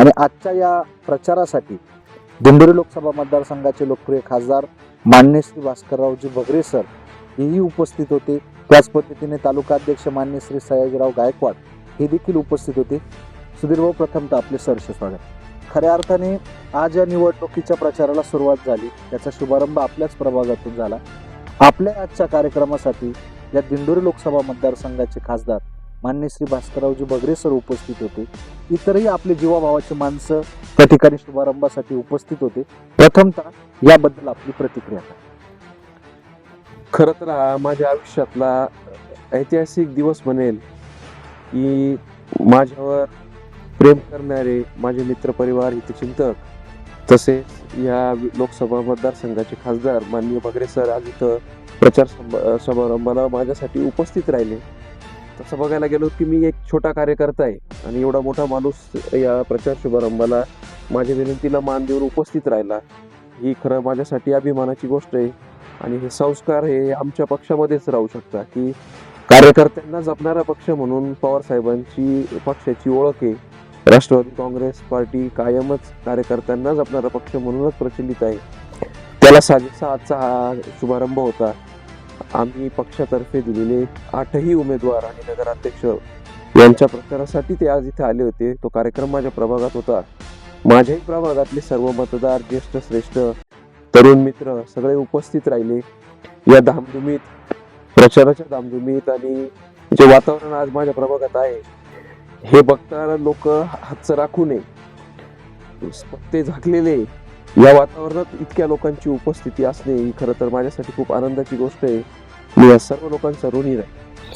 आणि आजच्या या प्रचारासाठी दिंडोरी लोकसभा मतदारसंघाचे लोकप्रिय खासदार मान्य श्री भास्कररावजी बगरे सर हेही उपस्थित होते. त्याच पद्धतीने तालुका अध्यक्ष मान्य श्री सयाजीराव गायकवाड हे देखील उपस्थित होते. सुधीर भाऊ प्रथमतः आपले सरसे स्वागत. खऱ्या अर्थाने आज या निवडणुकीच्या प्रचाराला सुरुवात झाली. त्याचा शुभारंभ आपल्याच प्रभागातून झाला. आपल्या आजच्या कार्यक्रमासाठी या दिंडोरी लोकसभा मतदारसंघाचे खासदार मान्य श्री भास्कररावजी बगरे सर उपस्थित होते. इतरही आपले जीवाभावाची माणसं त्या ठिकाणी शुभारंभासाठी उपस्थित होते. प्रथमतः याबद्दल आपली प्रतिक्रिया खरं तर हा माझ्या आयुष्यातला ऐतिहासिक दिवस बनेल की माझ्यावर प्रेम करणारे माझे मित्रपरिवार हितचिंतक तसेच या लोकसभा मतदारसंघाचे खासदार माननीय बगरे सर आज इथं प्रचार समारंभाला माझ्यासाठी उपस्थित राहिले. तसं बघायला गेलो की मी एक छोटा कार्यकर्ता आहे आणि एवढा मोठा माणूस या प्रचार शुभारंभाला माझ्या विनंतीला मान देऊन उपस्थित राहिला. ही खरं माझ्यासाठी अभिमानाची गोष्ट आहे आणि हे संस्कार हे आमच्या पक्षामध्येच राहू शकतात की कार्यकर्त्यांना जपणारा पक्ष म्हणून पवार साहेबांची पक्षाची ओळख आहे. राष्ट्रवादी काँग्रेस पार्टी कायमच कार्यकर्त्यांना जपणारा पक्ष म्हणूनच प्रचलित आहे. त्याला साजेसा आजचा हा शुभारंभ होता. आम्ही पक्षातर्फे दिलेले आठही उमेदवार आणि नगराध्यक्ष यांच्या प्रचारासाठी ते आज इथे आले होते. तो कार्यक्रम माझ्या प्रभागात होता. माझ्याही प्रभागातले सर्व मतदार ज्येष्ठ श्रेष्ठ तरुण मित्र सगळे उपस्थित राहिले. या धामधुमीत प्रचाराच्या धामधुमीत आणि जे वातावरण आज माझ्या प्रभागात आहे हे बघताना लोक हातचं राखू नये. ते झाकलेले या वातावरणात इतक्या लोकांची उपस्थिती असणे ही खरं तर माझ्यासाठी खूप आनंदाची गोष्ट आहे. मी या सर्व लोकांचा ऋणी आहे